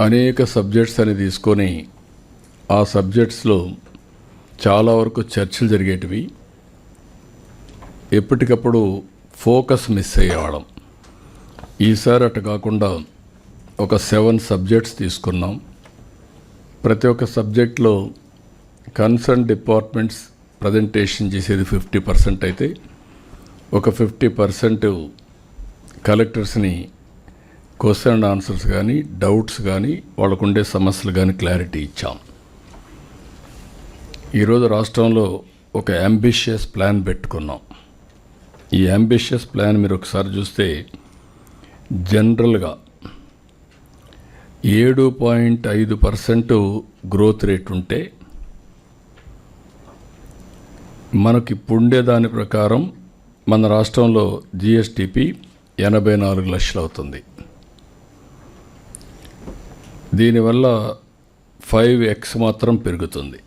అనేక సబ్జెక్ట్స్ అని తీసుకొని ఆ సబ్జెక్ట్స్లో చాలా వరకు చర్చలు జరిగేటివి. ఎప్పటికప్పుడు ఫోకస్ మిస్ అయ్యేవాళ్ళం. ఈసారి అటు కాకుండా ఒక సెవెన్ సబ్జెక్ట్స్ తీసుకున్నాం. ప్రతి ఒక్క సబ్జెక్ట్లో కన్సర్న్ డిపార్ట్మెంట్స్ ప్రజెంటేషన్ చేసేది ఫిఫ్టీ పర్సెంట్ అయితే ఒక ఫిఫ్టీ పర్సెంట్ కలెక్టర్స్ని క్వశ్చన్ అండ్ ఆన్సర్స్ కానీ డౌట్స్ కానీ వాళ్ళకు ఉండే సమస్యలు కానీ క్లారిటీ ఇచ్చాం. ఈరోజు రాష్ట్రంలో ఒక అంబిషియస్ ప్లాన్ పెట్టుకున్నాం. ఈ అంబిషియస్ ప్లాన్ మీరు ఒకసారి చూస్తే జనరల్గా ఏడు పాయింట్ ఐదు పర్సెంట్ గ్రోత్ రేట్ ఉంటే మనకి ఇప్పుండే దాని ప్రకారం మన రాష్ట్రంలో జిఎస్టిపి ఎనభై నాలుగు లక్షలు అవుతుంది దీనివల్ల ఫైవ్ ఎక్స్ మాత్రం పెరుగుతుంది.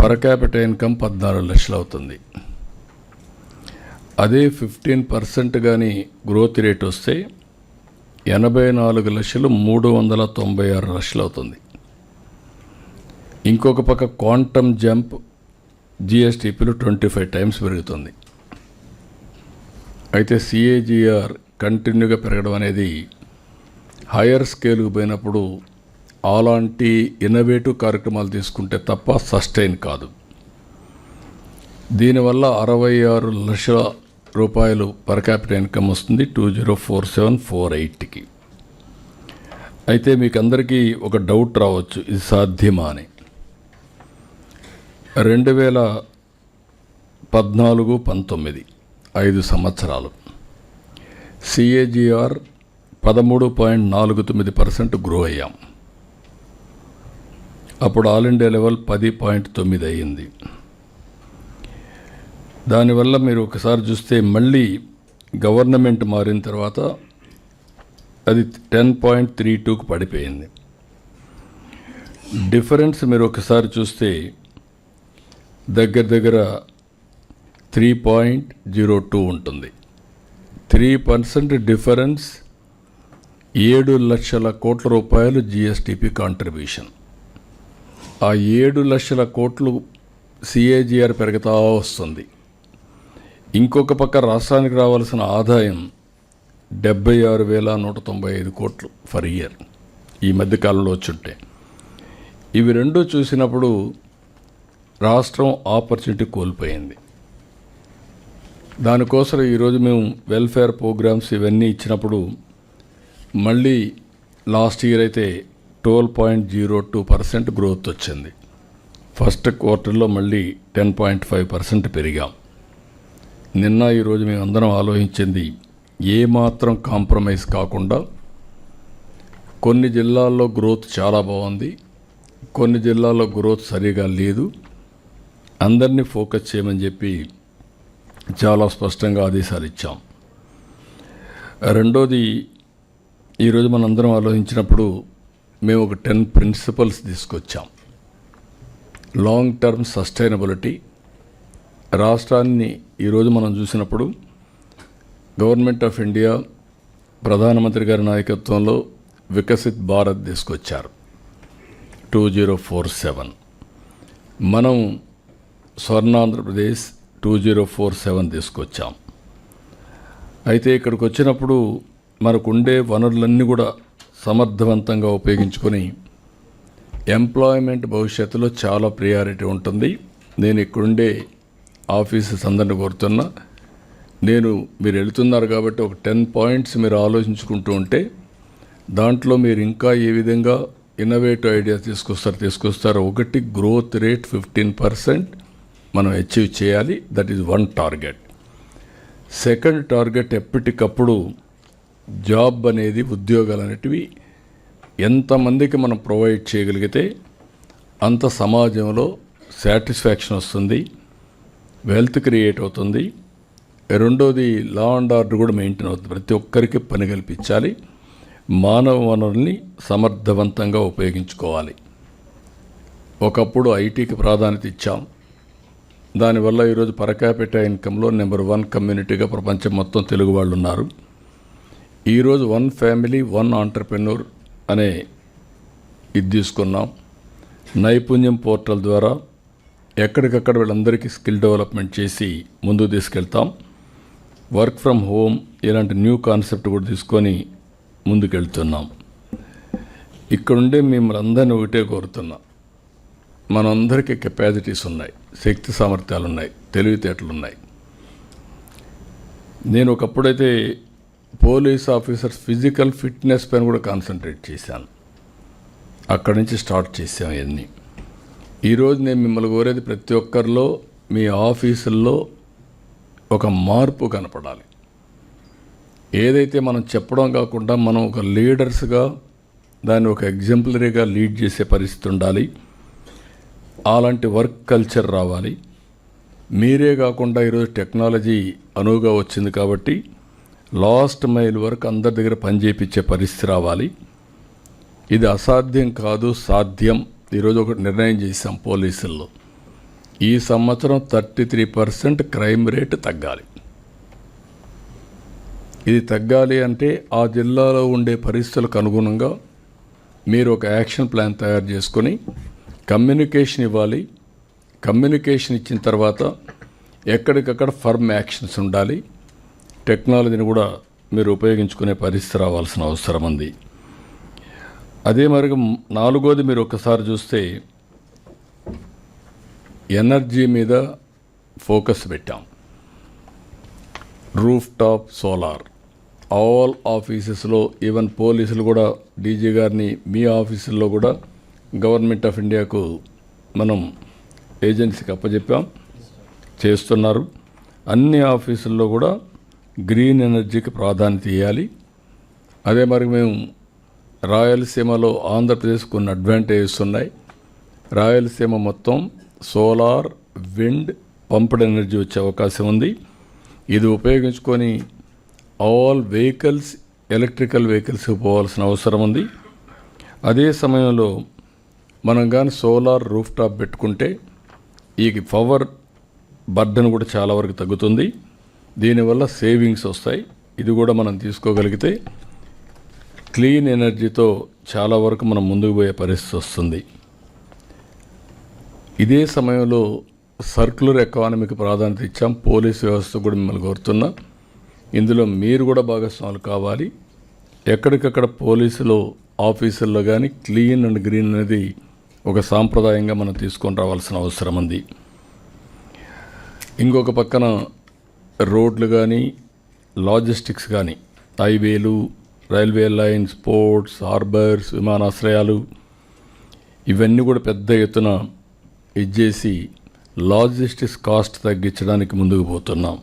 పర్ క్యాపిట ఇన్కమ్ పద్నాలుగు లక్షలు అవుతుంది. అదే ఫిఫ్టీన్ పర్సెంట్ కానీ గ్రోత్ రేట్ వస్తే ఎనభై నాలుగు లక్షలు మూడు వందల తొంభై ఆరు లక్షలు అవుతుంది. ఇంకొక పక్క క్వాంటమ్ జంప్ జిఎస్టిపిలో ట్వంటీ ఫైవ్ టైమ్స్ పెరుగుతుంది. అయితే సిఏజిఆర్ కంటిన్యూగా పెరగడం అనేది హయ్యర్ స్కేల్కి పోయినప్పుడు అలాంటి ఇన్నోవేటివ్ కార్యక్రమాలు తీసుకుంటే తప్ప సస్టైన్ కాదు. దీనివల్ల అరవై ఆరు లక్షల రూపాయలు పర్ క్యాపిటల్ ఇన్కమ్ వస్తుంది two zero four seven four ఎయిట్కి. అయితే మీకు అందరికీ ఒక డౌట్ రావచ్చు ఇది సాధ్యమా అని. రెండు వేల పద్నాలుగు పంతొమ్మిది ఐదు సంవత్సరాలు. సిఏజిఆర్ పదమూడు పాయింట్ నాలుగు తొమ్మిది పర్సెంట్ గ్రో అయ్యాం. అప్పుడు ఆల్ ఇండియా లెవెల్ పది పాయింట్ తొమ్మిది అయ్యింది. దానివల్ల మీరు ఒకసారి చూస్తే మళ్ళీ గవర్నమెంట్ మారిన తర్వాత అది టెన్ పాయింట్ త్రీ టూకు పడిపోయింది. డిఫరెన్స్ మీరు ఒకసారి చూస్తే దగ్గర దగ్గర త్రీ పాయింట్ జీరో టూ ఉంటుంది. త్రీ పర్సెంట్ డిఫరెన్స్ ఏడు లక్షల కోట్ల రూపాయలు జిఎస్టిపి కాంట్రిబ్యూషన్ ఆ ఏడు లక్షల కోట్లు సిఏజిఆర్ పెరుగుతా వస్తుంది. ఇంకొక పక్క రాష్ట్రానికి రావాల్సిన ఆదాయం డెబ్బై ఆరు వేల నూట తొంభై ఐదు కోట్లు ఫర్ ఇయర్ ఈ మధ్యకాలంలో వచ్చుంటే. ఇవి రెండూ చూసినప్పుడు రాష్ట్రం ఆపర్చునిటీ కోల్పోయింది. దానికోసం ఈరోజు మేము వెల్ఫేర్ ప్రోగ్రామ్స్ ఇవన్నీ ఇచ్చినప్పుడు మళ్ళీ లాస్ట్ ఇయర్ అయితే twelve point zero two percent growth వచ్చింది. ఫస్ట్ క్వార్టర్లో మళ్ళీ టెన్ పాయింట్ ఫైవ్ పర్సెంట్ పెరిగాం. నిన్న ఈరోజు మేము అందరం ఆలోచించింది ఏమాత్రం కాంప్రమైజ్ కాకుండా కొన్ని జిల్లాల్లో గ్రోత్ చాలా బాగుంది. కొన్ని జిల్లాల్లో గ్రోత్ సరిగా లేదు. అందరినీ ఫోకస్ చేయమని చెప్పి చాలా స్పష్టంగా ఆదేశాలు ఇచ్చాం. రెండోది ఈరోజు మనందరం ఆలోచించినప్పుడు మేము ఒక టెన్ ప్రిన్సిపల్స్ తీసుకొచ్చాం. లాంగ్ టర్మ్ సస్టైనబిలిటీ రాష్ట్రాన్ని ఈరోజు మనం చూసినప్పుడు గవర్నమెంట్ ఆఫ్ ఇండియా ప్రధానమంత్రి గారి నాయకత్వంలో వికసిత్ భారత్ తీసుకొచ్చారు. టూ జీరో ఫోర్ సెవెన్ మనం Swarnandhra Pradesh two zero four seven తీసుకొచ్చాం. అయితే ఇక్కడికి వచ్చినప్పుడు మనకు ఉండే వనరులన్నీ కూడా సమర్థవంతంగా ఉపయోగించుకొని ఎంప్లాయ్మెంట్ భవిష్యత్తులో చాలా ప్రియారిటీ ఉంటుంది. నేను ఇక్కడుండే ఆఫీసెస్ అందరిని కోరుతున్నా. నేను మీరు వెళుతున్నారు కాబట్టి ఒక టెన్ పాయింట్స్ మీరు ఆలోచించుకుంటూ ఉంటే దాంట్లో మీరు ఇంకా ఏ విధంగా ఇన్నోవేటివ్ ఐడియాస్ తీసుకొస్తారు తీసుకొస్తారు ఒకటి గ్రోత్ రేట్ ఫిఫ్టీన్ పర్సెంట్ మనం అచీవ్ చేయాలి. That is one target second target ఎప్పటికప్పుడు జాబ్ అనేది ఉద్యోగాలు అనేటివి ఎంతమందికి మనం ప్రొవైడ్ చేయగలిగితే అంత సమాజంలో సాటిస్ఫాక్షన్ వస్తుంది వెల్త్ క్రియేట్ అవుతుంది. రెండోది లా అండ్ ఆర్డర్ కూడా మెయింటైన్ అవుతుంది. ప్రతి ఒక్కరికి పని కల్పించాలి. మానవ వనరుల్ని సమర్థవంతంగా ఉపయోగించుకోవాలి. ఒకప్పుడు ఐటీకి ప్రాధాన్యత ఇచ్చాం. దానివల్ల ఈరోజు పరకాపిట ఇన్కంలో నెంబర్ వన్ కమ్యూనిటీగా ప్రపంచం మొత్తం తెలుగు వాళ్ళు ఉన్నారు ఈరోజు వన్ ఫ్యామిలీ వన్ ఆంటర్ప్రెన్యూర్ అనే ఇది తీసుకున్నాం. నైపుణ్యం పోర్టల్ ద్వారా ఎక్కడికక్కడ వీళ్ళందరికీ స్కిల్ డెవలప్మెంట్ చేసి ముందుకు తీసుకెళ్తాం. వర్క్ ఫ్రమ్ హోమ్ ఇలాంటి న్యూ కాన్సెప్ట్ కూడా తీసుకొని ముందుకెళ్తున్నాం. ఇక్కడుండే మిమ్మల్ని అందరినీ ఒకటే కోరుతున్నా. మనందరికీ కెపాసిటీస్ ఉన్నాయి శక్తి సామర్థ్యాలు ఉన్నాయి తెలివితేటలు ఉన్నాయి నేను ఒకప్పుడైతే పోలీస్ ఆఫీసర్స్ ఫిజికల్ ఫిట్నెస్ పైన కూడా కాన్సన్ట్రేట్ చేశాను. అక్కడి నుంచి స్టార్ట్ చేసాం ఇవన్నీ. ఈరోజు నేను మిమ్మల్ని కోరేది ప్రతి ఒక్కరిలో మీ ఆఫీసుల్లో ఒక మార్పు కనపడాలి. ఏదైతే మనం చెప్పడం కాకుండా మనం ఒక లీడర్స్గా దాన్ని ఒక ఎగ్జాంపులరీగా లీడ్ చేసే పరిస్థితి ఉండాలి. అలాంటి వర్క్ కల్చర్ రావాలి. మీరే కాకుండా ఈరోజు టెక్నాలజీ అనువుగా వచ్చింది కాబట్టి లాస్ట్ మైల్ వరకు అందరి దగ్గర పనిచేయించే పరిస్థితి రావాలి. ఇది అసాధ్యం కాదు సాధ్యం. ఈరోజు ఒకటి నిర్ణయం చేశాం పోలీసుల్లో. ఈ సంవత్సరం thirty three percent crime rate తగ్గాలి. ఇది తగ్గాలి అంటే ఆ జిల్లాలో ఉండే పరిస్థితులకు అనుగుణంగా మీరు ఒక యాక్షన్ ప్లాన్ తయారు చేసుకొని కమ్యూనికేషన్ ఇవ్వాలి. కమ్యూనికేషన్ ఇచ్చిన తర్వాత ఎక్కడికక్కడ ఫర్మ్ యాక్షన్స్ ఉండాలి. టెక్నాలజీని కూడా మీరు ఉపయోగించుకునే పరిస్థితి రావాల్సిన అవసరం ఉంది. అదే మరి నాలుగోది మీరు ఒకసారి చూస్తే ఎనర్జీ మీద ఫోకస్ పెట్టాం. Roof top solar. ఆల్ ఆఫీసెస్లో ఈవెన్ పోలీసులు కూడా డీజీ గారిని మీ ఆఫీసుల్లో కూడా గవర్నమెంట్ ఆఫ్ ఇండియాకు మనం ఏజెన్సీకి అప్పచెప్పాం చేస్తున్నారు. అన్ని ఆఫీసుల్లో కూడా గ్రీన్ ఎనర్జీకి ప్రాధాన్యత ఇవ్వాలి అదే మరి మేము రాయలసీమలో ఆంధ్రప్రదేశ్ కొన్ని అడ్వాంటేజెస్ ఉన్నాయి. రాయలసీమ మొత్తం సోలార్ విండ్ పంప్డ్ ఎనర్జీ వచ్చే అవకాశం ఉంది. ఇది ఉపయోగించుకొని ఆల్ వెహికల్స్ ఎలక్ట్రికల్ వెహికల్స్కి పోవాల్సిన అవసరం ఉంది. అదే సమయంలో మనం కానీ సోలార్ రూఫ్ టాప్ పెట్టుకుంటే ఈ పవర్ బర్డన్ కూడా చాలా వరకు తగ్గుతుంది. దీనివల్ల సేవింగ్స్ వస్తాయి. ఇది కూడా మనం తీసుకోగలిగితే క్లీన్ ఎనర్జీతో చాలా వరకు మనం ముందుకు పోయే పరిస్థితి వస్తుంది. ఇదే సమయంలో సర్క్యులర్ ఎకానమీకి ప్రాధాన్యత ఇచ్చాం. పోలీస్ వ్యవస్థ కూడా మిమ్మల్ని కోరుతున్నా. ఇందులో మీరు కూడా భాగస్వాములు కావాలి. ఎక్కడికక్కడ పోలీసులు ఆఫీసుల్లో కానీ క్లీన్ అండ్ గ్రీన్ అనేది ఒక సాంప్రదాయంగా మనం తీసుకొని రావాల్సిన అవసరం ఉంది. ఇంకొక పక్కన రోడ్లు కానీ లాజిస్టిక్స్ కానీ హైవేలు రైల్వే లైన్స్ పోర్ట్స్ హార్బర్స్ విమానాశ్రయాలు ఇవన్నీ కూడా పెద్ద ఎత్తున ఇచ్చేసి లాజిస్టిక్స్ కాస్ట్ తగ్గించడానికి ముందుకు పోతున్నాం.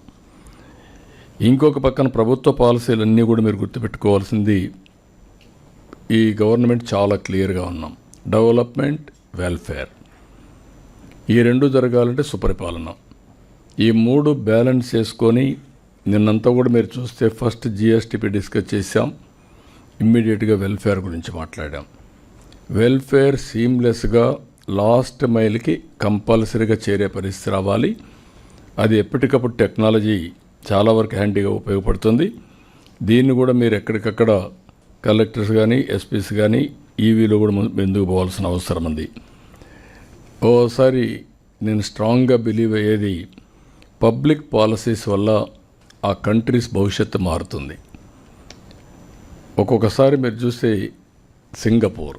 ఇంకొక పక్కన ప్రభుత్వ పాలసీలు అన్నీ కూడా మీరు గుర్తుపెట్టుకోవాల్సింది ఈ గవర్నమెంట్ చాలా క్లియర్గా ఉన్నాం. Development welfare. ఈ రెండు జరగాలంటే సుపరిపాలన. ఈ మూడు బ్యాలెన్స్ చేసుకొని నిన్నంతా కూడా మీరు చూస్తే ఫస్ట్ జిఎస్టీపీ డిస్కస్ చేసాం ఇమ్మీడియట్గా వెల్ఫేర్ గురించి మాట్లాడాం. వెల్ఫేర్ సీమ్లెస్గా లాస్ట్ మైల్కి కంపల్సరీగా చేరే పరిస్థితి రావాలి. అది ఎప్పటికప్పుడు టెక్నాలజీ చాలా వరకు హ్యాండీగా ఉపయోగపడుతుంది. దీన్ని కూడా మీరు ఎక్కడికక్కడ కలెక్టర్స్ కానీ ఎస్పీస్ కానీ ఈవీలో కూడా ముందు- ముందుకు పోవాల్సిన అవసరం ఉంది. ఓసారి నేను స్ట్రాంగ్గా బిలీవ్ అయ్యేది పబ్లిక్ పాలసీస్ వల్ల ఆ కంట్రీస్ భవిష్యత్తు మారుతుంది. ఒక్కొక్కసారి మీరు చూస్తే సింగపూర్.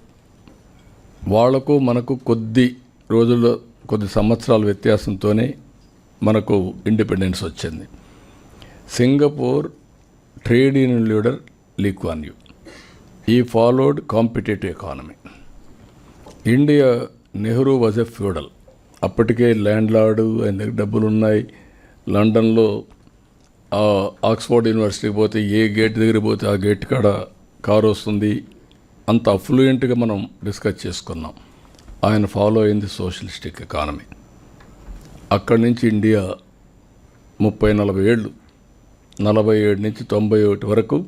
వాళ్ళకు మనకు కొద్ది రోజుల్లో కొద్ది సంవత్సరాల వ్యత్యాసంతోనే మనకు ఇండిపెండెన్స్ వచ్చింది. Singapore trade union leader Lee Kuan Yew. ఈ followed competitive economy. India Nehru was a feudal. అప్పటికే ల్యాండ్ లార్డు ఆయన దగ్గర డబ్బులు ఉన్నాయి లండన్లో ఆక్స్ఫర్డ్ యూనివర్సిటీకి పోతే ఏ గేట్ దగ్గర పోతే ఆ గేట్ కాడ కారు వస్తుంది. అంత అఫ్లూయెంట్గా మనం డిస్కస్ చేసుకున్నాం. ఆయన ఫాలో అయింది సోషలిస్టిక్ ఎకానమీ. అక్కడి నుంచి ఇండియా ముప్పై నలభై ఏళ్ళు నలభై ఏడు నుంచి తొంభై ఒకటి వరకు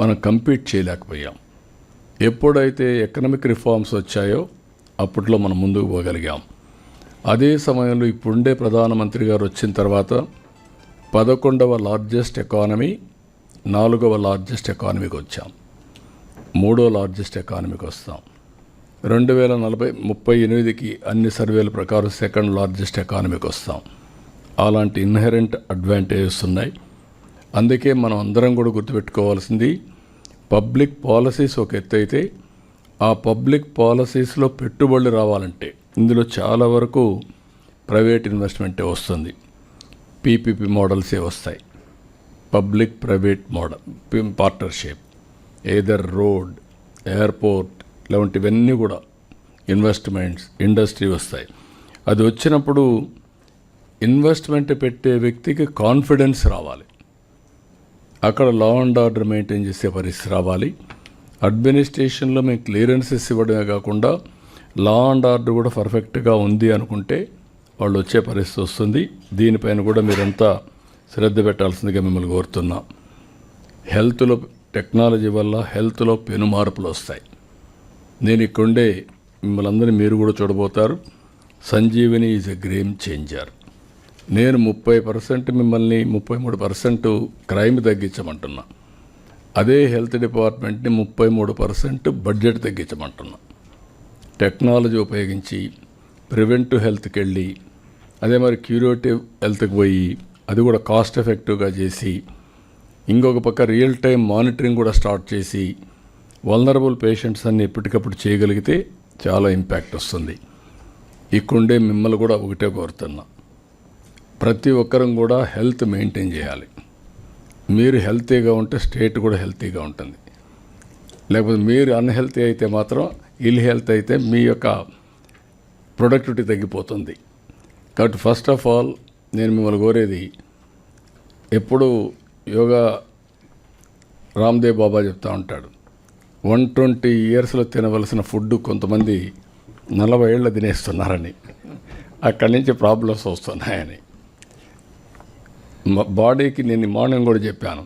మనం కంపీట్ చేయలేకపోయాం. ఎప్పుడైతే ఎకనమిక్ రిఫార్మ్స్ వచ్చాయో అప్పట్లో మనం ముందుకు పోగలిగాం. అదే సమయంలో ఇప్పుడుండే ప్రధానమంత్రి గారు వచ్చిన తర్వాత పదకొండవ లార్జెస్ట్ ఎకానమీ నాలుగవ లార్జెస్ట్ ఎకానమీకి వచ్చాం. మూడో లార్జెస్ట్ ఎకానమీకి వస్తాం. రెండు వేల నలభై ముప్పై ఎనిమిదికి అన్ని సర్వేల ప్రకారం సెకండ్ లార్జెస్ట్ ఎకానమీకి వస్తాం. అలాంటి ఇన్హెరెంట్ అడ్వాంటేజెస్ ఉన్నాయి. అందుకే మనం అందరం కూడా గుర్తుపెట్టుకోవాల్సింది పబ్లిక్ పాలసీస్ ఒక ఎత్తు అయితే ఆ పబ్లిక్ పాలసీస్లో పెట్టుబడులు రావాలంటే ఇందులో చాలా వరకు ప్రైవేట్ ఇన్వెస్ట్మెంటే వస్తుంది. పీపీపీ మోడల్సే వస్తాయి. Public private model partnership either road airport ఇలాంటివన్నీ కూడా ఇన్వెస్ట్మెంట్స్ ఇండస్ట్రీ వస్తాయి. అది వచ్చినప్పుడు ఇన్వెస్ట్మెంట్ పెట్టే వ్యక్తికి కాన్ఫిడెన్స్ రావాలి. అక్కడ లా అండ్ ఆర్డర్ మెయింటైన్ చేసే పరిస్థితి రావాలి. అడ్మినిస్ట్రేషన్లో మేము క్లియరెన్సెస్ ఇవ్వడమే కాకుండా లా అండ్ ఆర్డర్ కూడా పర్ఫెక్ట్గా ఉంది అనుకుంటే వాళ్ళు వచ్చే పరిస్థితి వస్తుంది. దీనిపైన కూడా మీరంతా శ్రద్ధ పెట్టాల్సిందిగా మిమ్మల్ని కోరుతున్నాం. హెల్త్లో టెక్నాలజీ వల్ల హెల్త్లో పెను మార్పులు వస్తాయి. నేను ఇక్కడుండే మిమ్మల్ని అందరినీ మీరు కూడా చూడబోతారు. Sanjeevani is a game changer నేను ముప్పై పర్సెంట్ మిమ్మల్ని ముప్పై మూడు పర్సెంట్ క్రైమ్ తగ్గించమంటున్నా. అదే హెల్త్ డిపార్ట్మెంట్ని ముప్పై మూడు పర్సెంట్ బడ్జెట్ తగ్గించమంటున్నా. టెక్నాలజీ ఉపయోగించి ప్రివెంటివ్ హెల్త్కి వెళ్ళి అదే మరి క్యూరేటివ్ హెల్త్కి పోయి అది కూడా కాస్ట్ ఎఫెక్టివ్గా చేసి ఇంకొక పక్క రియల్ టైం మానిటరింగ్ కూడా స్టార్ట్ చేసి వల్నరబుల్ పేషెంట్స్ అన్ని ఎప్పటికప్పుడు చేయగలిగితే చాలా ఇంపాక్ట్ వస్తుంది. ఇక్కడుండే మిమ్మల్ని కూడా ఒకటే కోరుతున్నా. ప్రతి ఒక్కరం కూడా హెల్త్ మెయింటైన్ చేయాలి. మీరు హెల్తీగా ఉంటే స్టేట్ కూడా హెల్తీగా ఉంటుంది. లేకపోతే మీరు అన్హెల్తీ అయితే మాత్రం ఇల్ హెల్త్ అయితే మీ యొక్క ప్రొడక్టివిటీ తగ్గిపోతుంది. కాబట్టి ఫస్ట్ ఆఫ్ ఆల్ నేను మిమ్మల్ని కోరేది ఎప్పుడు యోగా రామ్దేవ్ బాబా చెప్తా ఉంటాడు వన్ ట్వంటీ ఇయర్స్లో తినవలసిన ఫుడ్ కొంతమంది నలభై ఏళ్ళు తినేస్తున్నారని అక్కడి నుంచి ప్రాబ్లమ్స్ వస్తున్నాయని. బాడీకి నేను మార్నింగ్ కూడా చెప్పాను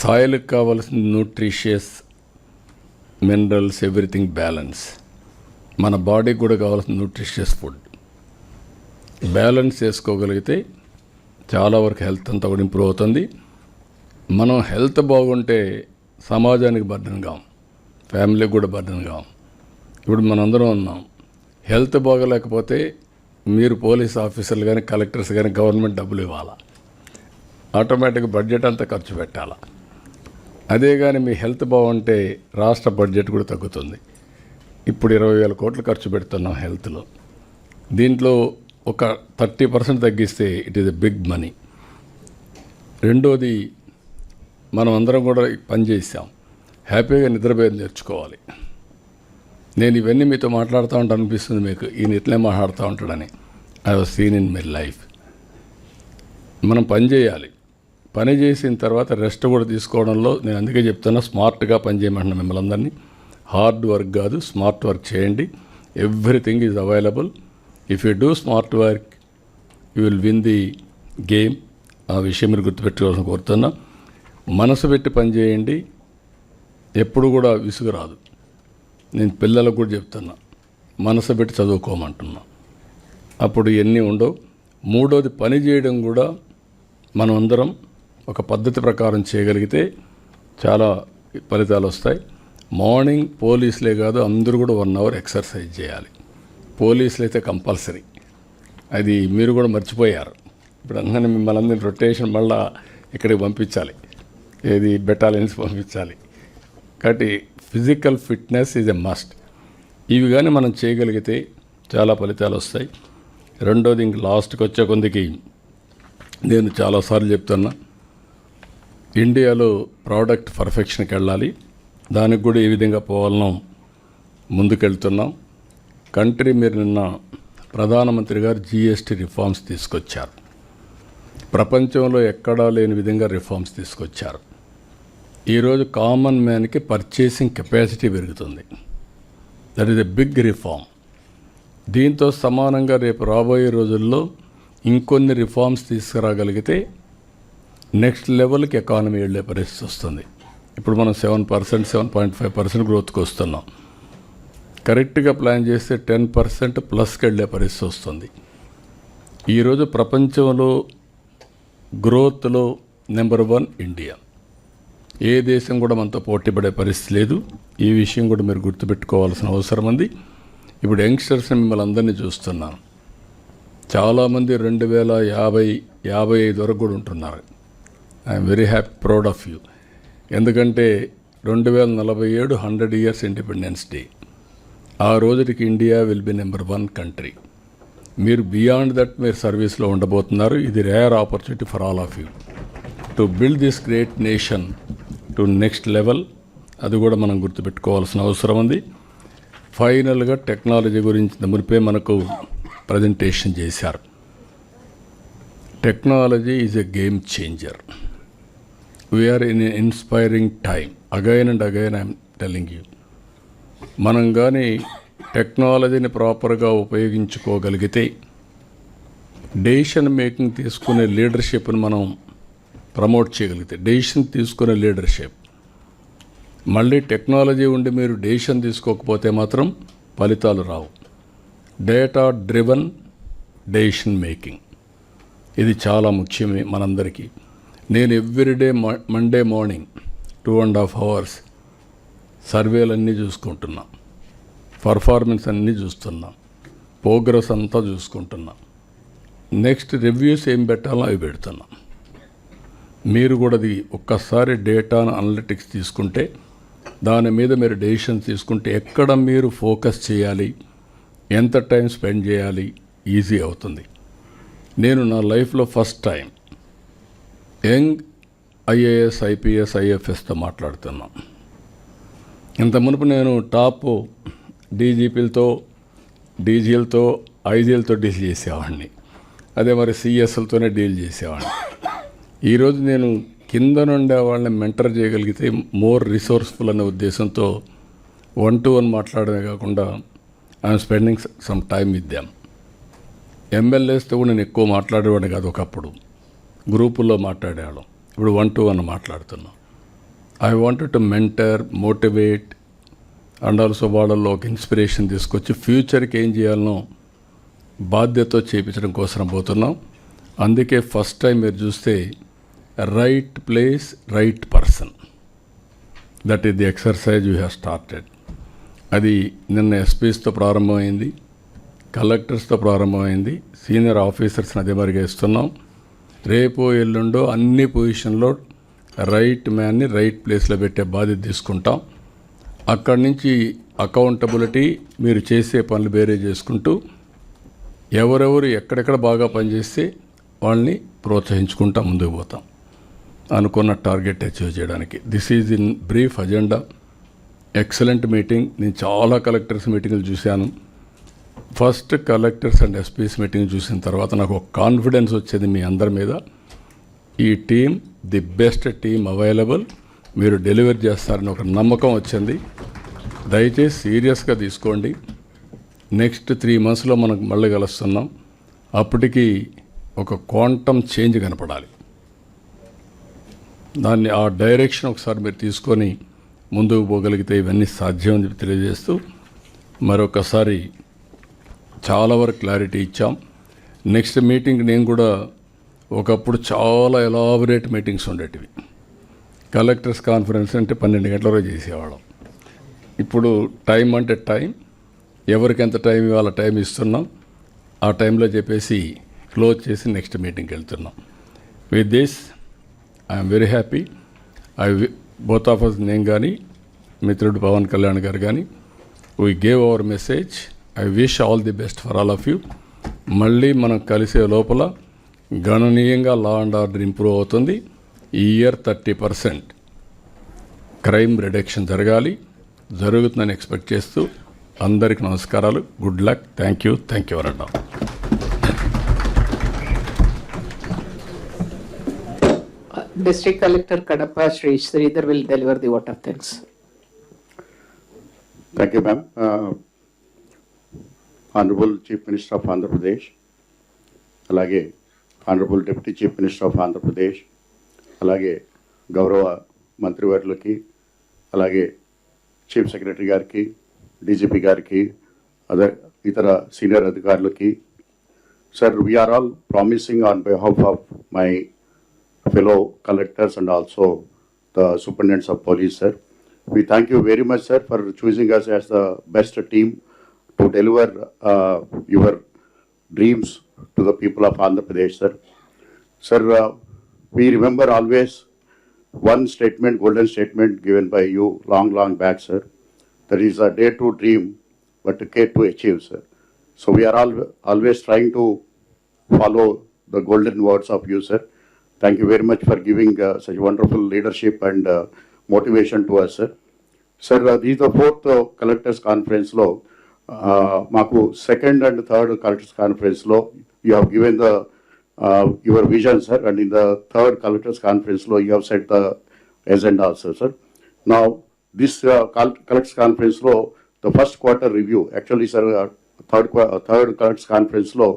సాయిల్కి కావాల్సిన న్యూట్రిషియస్ మినరల్స్ ఎవ్రీథింగ్ బ్యాలెన్స్ మన బాడీకి కూడా కావాల్సిన న్యూట్రిషియస్ ఫుడ్ బ్యాలెన్స్ చేసుకోగలిగితే చాలా వరకు హెల్త్ అంతా కూడా ఇంప్రూవ్ అవుతుంది. మనం హెల్త్ బాగుంటే సమాజానికి బర్డన్ కాం. ఫ్యామిలీకి కూడా బర్డన్ కాం. ఇప్పుడు మనందరం ఉన్నాం. హెల్త్ బాగలేకపోతే మీరు పోలీస్ ఆఫీసర్లు కానీ కలెక్టర్స్ కానీ గవర్నమెంట్ డబ్బులు ఇవ్వాలా? ఆటోమేటిక్గా బడ్జెట్ అంతా ఖర్చు పెట్టాలా? అదే కానీ మీ హెల్త్ బాగుంటే రాష్ట్ర బడ్జెట్ కూడా తగ్గుతుంది. ఇప్పుడు ఇరవై వేల కోట్లు ఖర్చు పెడుతున్నాం హెల్త్లో. దీంట్లో ఒక థర్టీ పర్సెంట్ తగ్గిస్తే it is a big money. రెండోది మనం అందరం కూడా పని చేసాం హ్యాపీగా నిద్రపోయేది నేర్చుకోవాలి. నేను ఇవన్నీ మీతో మాట్లాడుతూ ఉంటా అనిపిస్తుంది మీకు. ఈయన ఇట్లే మాట్లాడుతూ ఉంటాడని. I was seen in my life మనం పని చేయాలి. పని చేసిన తర్వాత రెస్ట్ కూడా తీసుకోవడంలో నేను అందుకే చెప్తున్నా స్మార్ట్గా పని చేయమంటున్నా మిమ్మల్ని అందరినీ. హార్డ్ వర్క్ కాదు స్మార్ట్ వర్క్ చేయండి. Everything is available. If you do smart work you will win the game. ఆ విషయం మీరు గుర్తుపెట్టుకోవాల్సిన కోరుతున్నా మనసు పెట్టి పనిచేయండి ఎప్పుడు కూడా విసుగు రాదు. నేను పిల్లలకు కూడా చెప్తున్నా మనసు పెట్టి చదువుకోమంటున్నా. అప్పుడు ఎన్ని ఉండవు. మూడోది పని చేయడం కూడా మనం అందరం ఒక పద్ధతి ప్రకారం చేయగలిగితే చాలా ఫలితాలు వస్తాయి. మార్నింగ్ పోలీసులే కాదు అందరూ కూడా వన్ అవర్ ఎక్సర్సైజ్ చేయాలి. పోలీసులు అయితే కంపల్సరీ. అది మీరు కూడా మర్చిపోయారు. ఇప్పుడు అందరినీ మిమ్మల్ని అందరినీ రొటేషన్ మళ్ళా ఇక్కడికి పంపించాలి. ఏది? బెటాలియన్స్ పంపించాలి. కాబట్టి physical fitness is a must. ఇవి కానీ మనం చేయగలిగితే చాలా ఫలితాలు వస్తాయి. రెండోది ఇంక లాస్ట్కి వచ్చే కొందికి నేను చాలాసార్లు చెప్తున్నా. ఇండియాలో ప్రోడక్ట్ పర్ఫెక్షన్కి వెళ్ళాలి. దానికి కూడా ఏ విధంగా పోవాలనో ముందుకెళ్తున్నాం. కంట్రీ మీరు నిన్న ప్రధానమంత్రి గారు జీఎస్టీ రిఫార్మ్స్ తీసుకొచ్చారు. ప్రపంచంలో ఎక్కడా లేని విధంగా రిఫార్మ్స్ తీసుకొచ్చారు. ఈరోజు కామన్ మ్యాన్కి పర్చేసింగ్ కెపాసిటీ పెరుగుతుంది. That is a big reform దీంతో సమానంగా రేపు రాబోయే రోజుల్లో ఇంకొన్ని రిఫార్మ్స్ తీసుకురాగలిగితే నెక్స్ట్ లెవెల్కి ఎకానమీ వెళ్ళే పరిస్థితి వస్తుంది. ఇప్పుడు మనం seven percent seven point five percent గ్రోత్కి వస్తున్నాం. కరెక్ట్గా ప్లాన్ చేస్తే టెన్ పర్సెంట్ ప్లస్కి వెళ్ళే పరిస్థితి వస్తుంది. ఈరోజు ప్రపంచంలో గ్రోత్లో నెంబర్ వన్ ఇండియా. ఏ దేశం కూడా మనతో పోటీపడే పరిస్థితి లేదు. ఈ విషయం కూడా మీరు గుర్తుపెట్టుకోవాల్సిన అవసరం ఉంది. ఇప్పుడు యంగ్స్టర్స్ని మిమ్మల్ని అందరినీ చూస్తున్నాను చాలామంది రెండు వేల యాభై యాభై ఐదు వరకు కూడా ఉంటున్నారు. I'm very happy proud of you. ఎందుకంటే రెండు వేల నలభై ఏడు హండ్రెడ్ ఇయర్స్ ఇండిపెండెన్స్ డే. ఆ రోజుకి India will be number one country. మీరు బియాండ్ దట్ మీరు సర్వీస్లో ఉండబోతున్నారు. ఇది rare opportunity for all of you. To build this great nation to next level అది కూడా మనం గుర్తుపెట్టుకోవాల్సిన అవసరం ఉంది. ఫైనల్గా టెక్నాలజీ గురించి మునిపే మనకు ప్రజెంటేషన్ చేశారు. Technology is a game changer we're in inspiring time again and again I'm telling you మనం కానీ టెక్నాలజీని ప్రాపర్గా ఉపయోగించుకోగలిగితే డెసిషన్ మేకింగ్ తీసుకునే లీడర్షిప్ని మనం ప్రమోట్ చేయగలిగితే డెసిషన్ తీసుకునే లీడర్షిప్ మళ్ళీ టెక్నాలజీ ఉండి మీరు డెసిషన్ తీసుకోకపోతే మాత్రం ఫలితాలు రావు. డేటా డ్రివన్ డెసిషన్ మేకింగ్ ఇది చాలా ముఖ్యమే మనందరికీ. నేను everyday Monday morning two and half hours సర్వేలన్నీ చూసుకుంటున్నా. పర్ఫార్మెన్స్ అన్నీ చూస్తున్నా. ప్రోగ్రెస్ అంతా చూసుకుంటున్నా. నెక్స్ట్ రివ్యూస్ ఏం పెట్టాలో అవి పెడుతున్నా. మీరు కూడా అది ఒక్కసారి డేటాను అనలిటిక్స్ తీసుకుంటే దాని మీద మీరు డెసిషన్ తీసుకుంటే ఎక్కడ మీరు ఫోకస్ చేయాలి ఎంత టైం స్పెండ్ చేయాలి ఈజీ అవుతుంది. నేను నా లైఫ్లో first time young IAS IPS ఐఎఫ్ఎస్తో మాట్లాడుతున్నాం. ఇంత మునుపు నేను టాప్ డీజీపీలతో డీజీలతో ఐజీలతో డీల్ చేసేవాడిని. అదే మరి సిఎస్ఎల్తోనే డీల్ చేసేవాడిని. ఈరోజు నేను కింద నుండే వాళ్ళని మెంటర్ చేయగలిగితే మోర్ రిసోర్స్ఫుల్ అనే ఉద్దేశంతో వన్ టు వన్ మాట్లాడమే కాకుండా I'm spending some time with them. ఎమ్మెల్యేస్తో కూడా నేను ఎక్కువ మాట్లాడేవాడిని కాదు ఒకప్పుడు. గ్రూపుల్లో మాట్లాడేవాళ్ళం. ఇప్పుడు వన్ టు వన్ మాట్లాడుతున్నాం. I wanted to mentor motivate and also వాళ్ళల్లో ఒక ఇన్స్పిరేషన్ తీసుకొచ్చి ఫ్యూచర్కి ఏం చేయాలనో బాధ్యతతో చేయించడం కోసం పోతున్నాం. అందుకే ఫస్ట్ టైం మీరు చూస్తే right place right person that is the exercise you have started అది నిన్న ఎస్పీస్తో ప్రారంభమైంది కలెక్టర్స్తో ప్రారంభమైంది సీనియర్ ఆఫీసర్స్ని అదే మరిగా ఇస్తున్నాం. రేపో ఎల్లుండో అన్ని పొజిషన్లో రైట్ మ్యాన్ని రైట్ ప్లేస్లో పెట్టే బాధ్యత తీసుకుంటాం. అక్కడి నుంచి అకౌంటబిలిటీ మీరు చేసే పనులు వేరే చేసుకుంటూ ఎవరెవరు ఎక్కడెక్కడ బాగా పనిచేస్తే వాళ్ళని ప్రోత్సహించుకుంటా ముందుకు పోతాం. అనుకున్న టార్గెట్ అచీవ్ చేయడానికి. This is in brief agenda excellent meeting నేను చాలా కలెక్టర్స్ మీటింగ్లు చూశాను. First collectors and SPs meeting చూసిన తర్వాత నాకు ఒక కాన్ఫిడెన్స్ వచ్చేది మీ అందరి మీద. ఈ team the best team available. మీరు డెలివరీ చేస్తారని ఒక నమ్మకం వచ్చింది. దయచేసి సీరియస్గా తీసుకోండి. నెక్స్ట్ త్రీ మంత్స్లో మనకు మళ్ళీ కలుస్తున్నాం. అప్పటికి ఒక క్వాంటమ్ చేంజ్ కనపడాలి. దాన్ని ఆ డైరెక్షన్ ఒకసారి మీరు తీసుకొని ముందుకు పోగలిగితే ఇవన్నీ సాధ్యం అని చెప్పి తెలియజేస్తూ మరొకసారి చాలా వరకు క్లారిటీ ఇచ్చాం. నెక్స్ట్ మీటింగ్ నేను కూడా ఒకప్పుడు చాలా ఎలాబరేట్ మీటింగ్స్ ఉండేటివి. కలెక్టర్స్ కాన్ఫరెన్స్ అంటే పన్నెండు గంటల వరకు చేసేవాళ్ళం. ఇప్పుడు టైం అంటే టైం ఎవరికి ఎంత టైం ఇవాళ టైం ఇస్తున్నాం. ఆ టైంలో చెప్పేసి క్లోజ్ చేసి నెక్స్ట్ మీటింగ్కి వెళ్తున్నాం. With this I'm very happy I both of us నేను కానీ మిత్రుడు పవన్ కళ్యాణ్ గారు కానీ we gave our message I wish all the best for all of you మళ్ళీ మనం కలిసే లోపల గణనీయంగా లా అండ్ ఆర్డర్ ఇంప్రూవ్ అవుతుంది. ఈ year thirty percent crime reduction జరగాలి. జరుగుతుందని ఎక్స్పెక్ట్ చేస్తూ అందరికి నమస్కారాలు. Good luck thank you thank you అరన్నా District Collector Kadapa Sri Sridhar will deliver the vote of thanks. Thank you, ma'am. Uh, Honorable Chief Minister of Andhra Pradesh, అలాగే Honorable Deputy Chief Minister of Andhra Pradesh, అలాగే గౌరవ మంత్రివర్యులకి అలాగే chief secretary గారికి DGP గారికి అదే ఇతర senior అధికారులకి sir we are all promising on behalf of my fellow collectors and also the superintendents of police, sir. We thank you very much, sir, for choosing us as the best team to deliver uh, your dreams to the people of Andhra Pradesh, sir. Sir, uh, we remember always one statement, golden statement given by you long, long back, sir. There is a day to dream, but a day to achieve, sir. So we are all always trying to follow the golden words of you, sir. Thank you very much for giving uh, such wonderful leadership and uh, motivation to us, sir. Sir, uh, this is the fourth uh, collectors conference law. మాకు second and third collectors కాన్ఫరెన్స్లో you have given the your vision sir and in the third collectors కాన్ఫరెన్స్లో you have set the agenda also sir నా this collectors కాన్ఫరెన్స్లో the first quarter review actually sir third third collectors కాన్ఫరెన్స్లో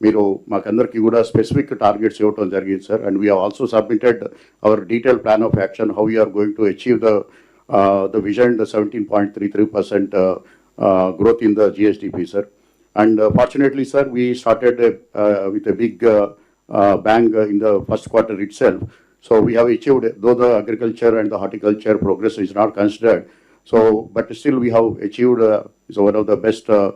మీరు మాకందరికీ కూడా specific targets ఇవ్వడం జరిగింది sir and we also submitted our detail plan of action how you are going to achieve the uh, the vision, the 17.33% uh, uh, growth in the GSDP, sir. And uh, fortunately, sir, we started uh, with a big uh, uh, bang uh, in the first quarter itself. So we have achieved, though the agriculture and the horticulture progress is not considered, so, but still we have achieved, uh, is one of the best uh,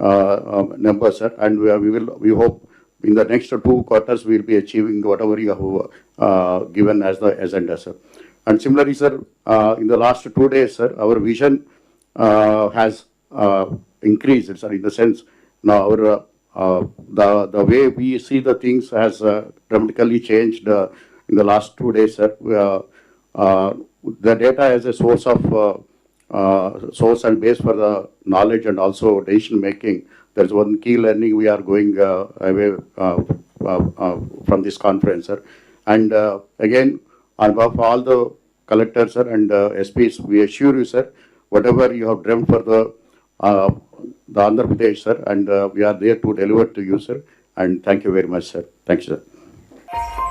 uh, um, numbers, sir. And we, will, we hope in the next two quarters, we will be achieving whatever you have uh, given as the agenda, sir. And similarly, sir, uh, in the last two days, sir, our vision uh, has uh, increased, sir, in the sense now our uh, uh, the the way we see the things has uh, dramatically changed uh, in the last two days, sir. Uh, uh, the data as a source of uh, uh, source and base for the knowledge and also decision making. There's one key learning we are going uh, away uh, uh, uh, from this conference, sir. And uh, again, on behalf of all the collectors, sir, and uh, SPs, we assure you, sir, whatever you have dreamt for the uh, uh, the Andhra Pradesh, sir, and uh, we are there to deliver to you, sir. And thank you very much, sir. Thank you, sir.